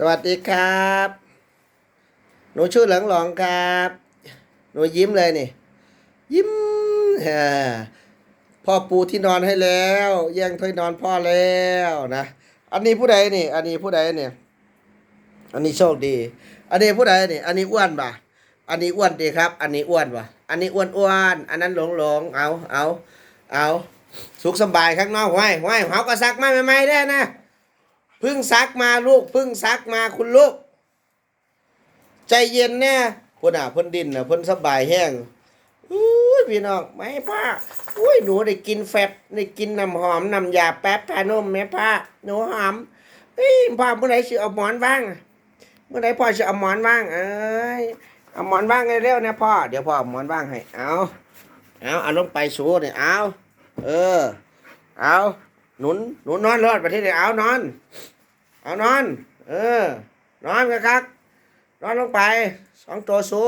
สวัสดีครับ หนูชื่อเหลิงหลองครับ หนูยิ้มเลยนี่ ยิ้มอ่าพ่อปูที่นอนให้แล้ว แย่งถ้วยนอนพ่อแล้วนะ อันนี้ผู้ใดนี่ อันนี้ผู้ใดเนี่ย อันนี้โชคดี อันนี้ผู้ใดนี่ อันนี้อ้วนป่ะอันนี้อ้วนดีครับ อันนี้อ้วนป่ะอันนี้อ้วนอ้วน อันนั้นหลงหลงเอาเอาเอา สุขสบายข้างนอกไว้ไว้เฮาก็ซักไมาใหม่ได้นะ พึ่งซักมาลูกพึ่งซักมาคุณลูก ใจเย็นแน่พ่นอะพ่นดินน่ะพ่นสบายแห้งอุ้ยพี่น้องไม่ป้าอุ้ยหนูได้กินแฟบได้กินน้ำหอมน้ำยาแป๊บทานมแม่ป้าหนูหอมเฮ้ยพ่อเมื่อไหร่สิเอาหมอนว่างเมื่อไหร่พ่อสิเอาหมอนว่างเอ้ยเอาหมอนว่างเร็วๆนะพ่อเดี๋ยวพ่อเอาหมอนว่างให้เอาเอาเอาลงไปสูเนี่ยเอาเออเอา หนุนหนุนนอนรอดไปที่ไหนเอานอน เอานอน เออ นอนกันครับนอนลงไปสองตัวสู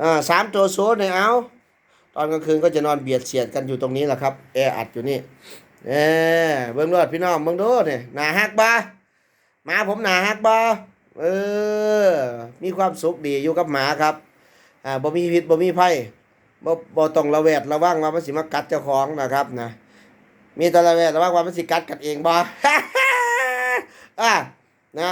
อ่าสามตัวสูเนี่ยเอาตอนกลางคืนก็จะนอนเบียดเสียดกันอยู่ตรงนี้แหละครับแออัดอยู่นี่เออเบิ้งรอดพี่น้องเบิ้งดูเนี่ยหนาฮักบ่หมาผมหนาฮักบ่เออ มีความสุขดีอยู่กับหมาครับ อ่าบ่มีพิษบ่มีภัยบ่บ่ต้องระแวดระวังว่ามันสิมากัดเจ้าของนะครับนะ มีต่ระแวดระวังว่ามันสิกัดกันเองบ่อะนะ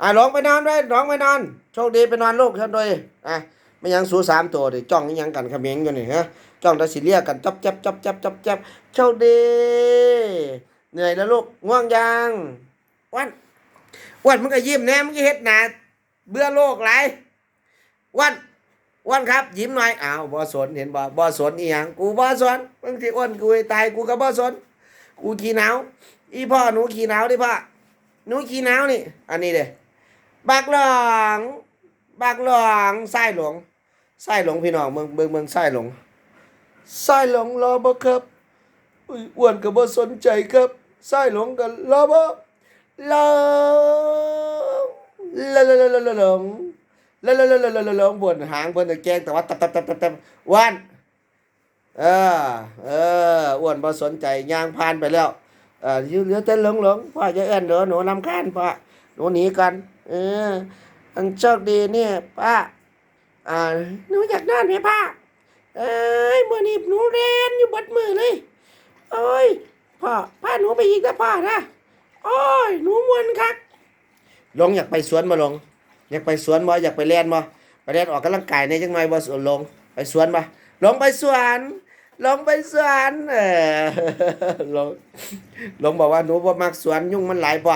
อะลงไปนอนด้วยลงไปนอน โชคดีไปนอนลูกฉันด้วยอะไม่ยังสูสามตัวดิจ้องยังกันเขมงอยู่นี่ฮะจ้องตะสิเลียกันจับจับจับจับจับจับโชคดี เหนื่อยแล้วลูกง่วงยังวันวันมึงก็ยิ้มแน่มึงก็เฮ็ดหนาเบื่อโลกไรวัน อ้วนครับ ยิ้มหน่อยอ้าวบ่สนเห็นบ่บ่สนอีหยังกูบ่สนบางทีอ้วนกูตายกูก็บ่สนกูขี้หนาวอีพ่อหนูขี้หนาวดิพ่อหนูขี้หนาวนี่ อันนี้เด้บักหลองบักหลองไส้หลงไส้หลงพี่น้องเมืองเมืองเมืองไส้หลงไส้หลงรอบ่ครับอุ้วนก็บ่สนใจครับไส้หลงก็รอบ่หลงละละละละละหลง ละละละละละละหลงบนหางเพิ่นตะแกงแต่ว่าตับตับตับตับตับวันเออเอออ้วนบ่สนใจย่างผ่านไปแล้วเออยู่เหลือแต่หลงหลงพ่อจะเอื้อนเด้อหนูนำคาญพ่อหนูหนีกันเอออันโชคดีเนี่ยป้าอ่าหนูอยากนอนไหมป้าเอ้ยมื้อนี้หนูเรียนอยู่บดมือเลยโอ้ยพ่อพาหนูไปอีกนะพ่อนะโอ้ยหนูมวนคักลงอยากไปสวนมาลง อยากไปสวนบ่อยากไปเล่นบ่ไปเล่นออกกำลังกายในจังไงบ่สวนลงไปสวนบ่ลงไปสวนลงไปสวนเออลงลงบอกว่าหนูบ่มักสวนยุ่งมันหลายป่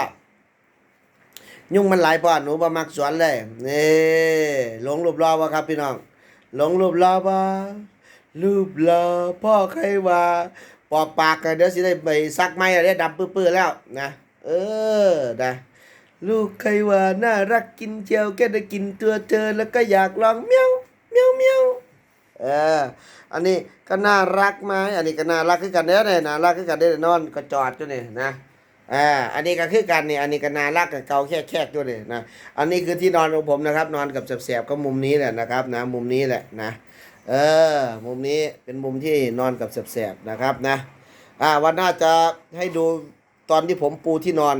ยุ่งมันหลายป่หนูบ่มักสวนเลยนี่ลงรูปรอบ่ครับพี่น้องลงรูปรอบ่รูปรอพ่อใครว่าปอกปากกันเดี๋ยวสิได้ไปซักไม้แล้วได้ดำปื้อๆแล้วนะ เออนะ ลูกใครว่าน่ารักกินเจียวแค่ได้กินตัวเธอแล้วก็อยากลองเมียวเมียวเมียวเอออันนี้ก็น่ารักไหมอันนี้ก็น่ารักคือกันเด้อเนี่ยน่ารักคือกันเด้อนอนก็จอดอยู่นี่นะอ่าอันนี้ก็คือกันนี่อันนี้ก็น่ารักกับเกาแค่แค่อยู่นี่นะอันนี้คือที่นอนของผมนะครับ นอนกับแสบๆก็มุมนี้แหละนะครับ นะ มุมนี้แหละนะเออมุมนี้เป็นมุมที่นอนกับแสบๆนะครับนะอ่าวันหน้าจะให้ดูตอนที่ผมปูที่นอน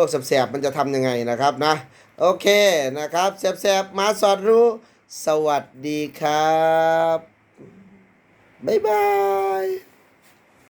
วกแสบๆมันจะทำยังไงนะครับนะ โอเคนะครับแสบๆมาสอดรู้ สวัสดีครับ บ๊ายบาย